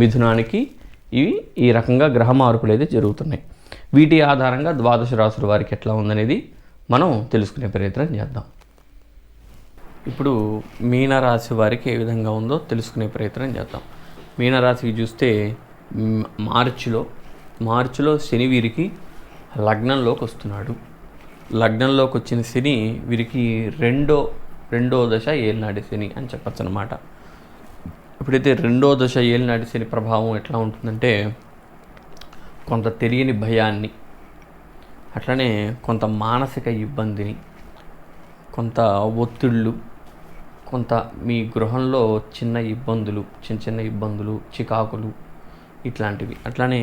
మిథునానికి ఇవి ఈ రకంగా గ్రహ మార్పులు అయితే జరుగుతున్నాయి. వీటి ఆధారంగా ద్వాదశ రాశుల వారికి ఎట్లా ఉందనేది మనం తెలుసుకునే ప్రయత్నం చేద్దాం. ఇప్పుడు మీనరాశి వారికి ఏ విధంగా ఉందో తెలుసుకునే ప్రయత్నం చేద్దాం. మీనరాశికి చూస్తే మార్చిలో మార్చిలో శని వీరికి లగ్నంలోకి వస్తున్నాడు. లగ్నంలోకి వచ్చిన శని వీరికి రెండో రెండో దశ ఏలినాటి శని అని చెప్పచ్చు అనమాట ఎప్పుడైతే రెండో దశ ఏలినాటి శని ప్రభావం ఎట్లా ఉంటుందంటే కొంత తెలియని భయాన్ని అట్లనే కొంత మానసిక ఇబ్బందిని కొంత ఒత్తిళ్ళు కొంత మీ గృహంలో చిన్న ఇబ్బందులు చిన్న చిన్న ఇబ్బందులు చికాకులు ఇట్లాంటివి. అట్లానే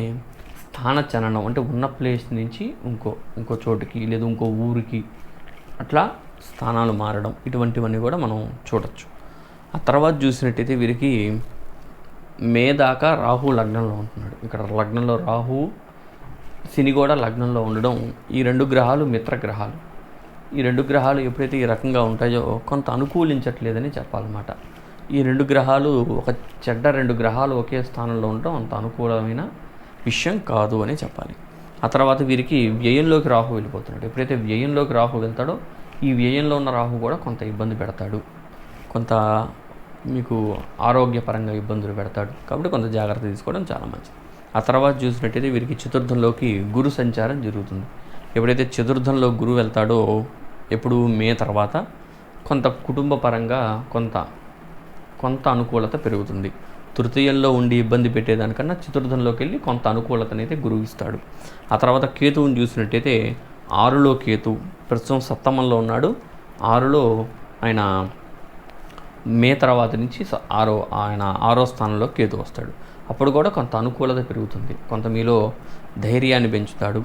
స్థాన చలనం అంటే ఉన్న ప్లేస్ నుంచి ఇంకో ఇంకో చోటుకి లేదా ఇంకో ఊరికి అట్లా స్థానాలు మారడం ఇటువంటివన్నీ కూడా మనం చూడొచ్చు. ఆ తర్వాత చూసినట్టయితే వీరికి మే దాకా రాహు లగ్నంలో ఉంటున్నాడు. ఇక్కడ లగ్నంలో రాహు శని కూడా లగ్నంలో ఉండడం ఈ రెండు గ్రహాలు మిత్ర గ్రహాలు. ఈ రెండు గ్రహాలు ఎప్పుడైతే ఈ రకంగా ఉంటాయో కొంత అనుకూలించట్లేదని చెప్పాలన్నమాట. ఈ రెండు గ్రహాలు ఒక చెడ్డ రెండు గ్రహాలు ఒకే స్థానంలో ఉండడం అంత అనుకూలమైన విషయం కాదు అని చెప్పాలి. ఆ తర్వాత వీరికి వ్యయంలోకి రాహు వెళ్ళిపోతున్నాడు. ఎప్పుడైతే వ్యయంలోకి రాహు వెళ్తాడో ఈ వ్యయంలో ఉన్న రాహు కూడా కొంత ఇబ్బంది పెడతాడు. కొంత మీకు ఆరోగ్యపరంగా ఇబ్బందులు పెడతాడు. కాబట్టి కొంత జాగ్రత్త తీసుకోవడం చాలా మంచిది. ఆ తర్వాత చూసినట్టయితే వీరికి చతుర్థంలోకి గురు సంచారం జరుగుతుంది. ఎప్పుడైతే చతుర్థంలో గురువు వెళ్తాడో ఎప్పుడు మే తర్వాత కొంత కుటుంబ పరంగా కొంత కొంత అనుకూలత పెరుగుతుంది. తృతీయంలో ఉండి ఇబ్బంది పెట్టేదానికన్నా చతుర్థంలోకి వెళ్ళి కొంత అనుకూలతని అయితే గురువు ఇస్తాడు. ఆ తర్వాత కేతువుని చూసినట్టయితే ఆరులో కేతు ప్రస్తుతం సప్తమంలో ఉన్నాడు. ఆరులో ఆయన మే తర్వాత నుంచి ఆరో ఆయన ఆరో స్థానంలో కేతు వస్తాడు. అప్పుడు కూడా కొంత అనుకూలత పెరుగుతుంది. కొంత మీలో ధైర్యాన్ని పెంచుతాడు.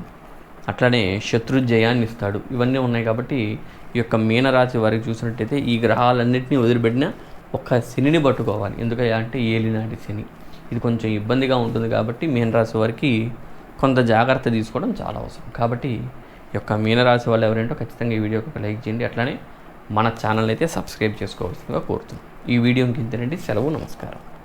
అట్లనే శత్రు జయాన్ని ఇస్తాడు. ఇవన్నీ ఉన్నాయి కాబట్టి ఈ యొక్క మీనరాశి వారికి చూసినట్టయితే ఈ గ్రహాలన్నింటినీ వదిలిపెట్టిన ఒక్క శనిని పట్టుకోవాలి. ఎందుకంటే అంటే ఏలినాటి శని. ఇది కొంచెం ఇబ్బందిగా ఉంటుంది కాబట్టి మీనరాశి వారికి కొంత జాగ్రత్త తీసుకోవడం చాలా అవసరం. కాబట్టి ఈ యొక్క మీనరాశి వాళ్ళు ఎవరేంటో ఖచ్చితంగా ఈ వీడియోకి ఒక లైక్ చేయండి. అట్లనే మన ఛానల్ అయితే సబ్స్క్రైబ్ చేసుకోవాల్సిందిగా కోరుతున్నాం. ఈ వీడియోకి ఇంతేనండి. సెలవు నమస్కారం.